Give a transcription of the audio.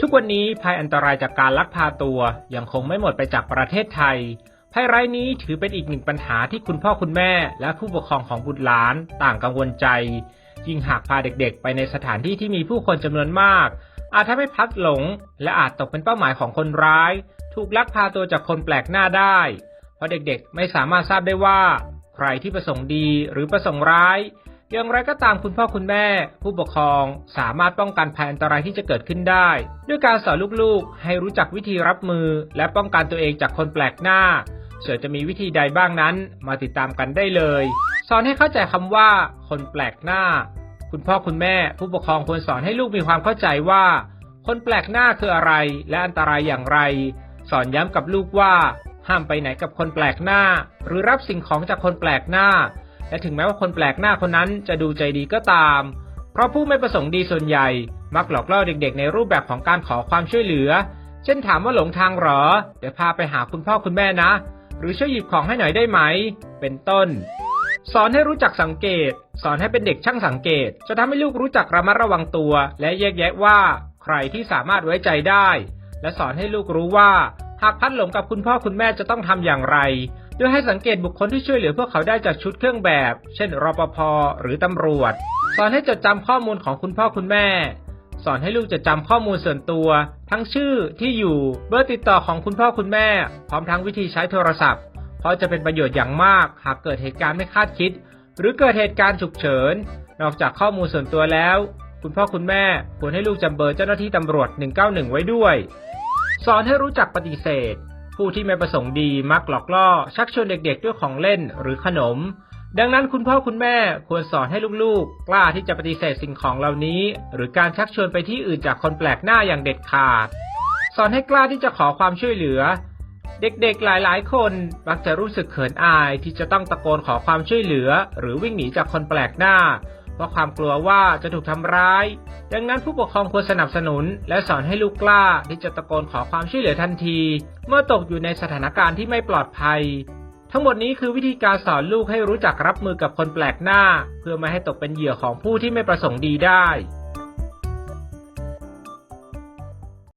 ทุกวันนี้ภัยอันตรายจากการลักพาตัวยังคงไม่หมดไปจากประเทศไทย ภัยร้ายนี้ถือเป็นอีกหนึ่งปัญหาที่คุณพ่อคุณแม่ และผู้ปกครองของบุตรหลานต่างกังวลใจ ยิ่งหากพาเด็กๆ ไปในสถานที่ที่มีผู้คนจำนวนมาก อาจทำให้พัดหลง และอาจตกเป็นเป้าหมายของคนร้าย ถูกลักพาตัวจากคนแปลกหน้าได้ เพราะเด็กๆไม่สามารถทราบได้ว่า ใครที่ประสงค์ดีหรือประสงค์ร้าย อย่างไรก็ตามคุณพ่อคุณแม่ ผู้ปกครองสามารถป้องกันภัยอันตรายที่จะเกิดขึ้นได้ ด้วยการสอนลูกๆ ให้รู้จักวิธีรับมือ และป้องกันตัวเองจากคนแปลกหน้าส่วนจะมีวิธีใดบ้างนั้น มาติดตามกันได้เลย สอนให้เข้าใจคำว่า คนแปลกหน้า คุณพ่อคุณแม่ผู้ปกครองควรสอนให้ลูกมีความเข้าใจว่า คนแปลกหน้าคืออะไรและอันตรายอย่างไร สอนย้ำกับลูกว่า ห้ามไปไหนกับคนแปลกหน้า หรือรับสิ่งของจากคนแปลกหน้า และถึงแม้ว่าคนแปลกหน้าคนนั้นจะดูใจดีก็ตาม เพราะผู้ไม่ประสงค์ดีส่วนใหญ่ มักหลอกล่อเด็กๆ ในรูปแบบของการขอความช่วยเหลือ เช่นถามว่าหลงทางหรอ เดี๋ยวพาไปหาคุณพ่อคุณแม่นะ หรือช่วยหยิบของให้หน่อยได้ไหม เป็นต้น สอนให้รู้จักสังเกต สอนให้เป็นเด็กช่างสังเกต จะทำให้ลูกรู้จักระมัดระวังตัว และแยกแยะว่า ใครที่สามารถไว้ใจได้ และสอนให้ลูกรู้ว่า หากพัดหลงกับคุณพ่อคุณแม่จะต้องทำอย่างไร โดยให้สังเกตบุคคลที่ช่วยเหลือพวกเขาได้จากชุดเครื่องแบบ เช่นรปภหรือตำรวจ สอนให้จดจำข้อมูลของคุณพ่อคุณแม่ สอนให้ลูกจดจำข้อมูลส่วนตัว ทั้งชื่อที่อยู่ เบอร์ติดต่อของคุณพ่อคุณแม่ พร้อมทั้งวิธีใช้โทรศัพท์ ราะจะเป็นประโยชน์อย่างมากหากเกิดเหตุการณ์ไม่คาดคิด หรือเกิดเหตุการณ์ฉุกเฉิน นอกจากข้อมูลส่วนตัวแล้ว คุณพ่อคุณแม่ควรให้ลูกจำเบอร์เจ้าหน้าที่ตำรวจ 191 ไว้ด้วย สอนให้รู้จักปฏิเสธ ผู้ที่ไม่ประสงค์ดีมักหลอกล่อ ชักชวนเด็กๆด้วยของเล่นหรือขนม ดังนั้นคุณพ่อคุณแม่ควรสอนให้ลูกๆ กล้าที่จะปฏิเสธสิ่งของเหล่านี้ หรือการชักชวนไปที่อื่นจากคนแปลกหน้าอย่างเด็ดขาด สอนให้กล้าที่จะขอความช่วยเหลือ เด็กๆหลายๆ คนมักจะรู้สึกเขินอายที่จะต้องตะโกนขอความช่วยเหลือ หรือวิ่งหนีจากคนแปลกหน้า เพราะความกลัวว่าจะถูกทำร้าย ดังนั้นผู้ปกครองควรสนับสนุน และสอนให้ลูกกล้าที่จะตะโกนขอความช่วยเหลือทันที เมื่อตกอยู่ในสถานการณ์ที่ไม่ปลอดภัย ทั้งหมดนี้คือวิธีการสอนลูกให้รู้จักรับมือกับคนแปลกหน้า เพื่อไม่ให้ตกเป็นเหยื่อของผู้ที่ไม่ประสงค์ดีได้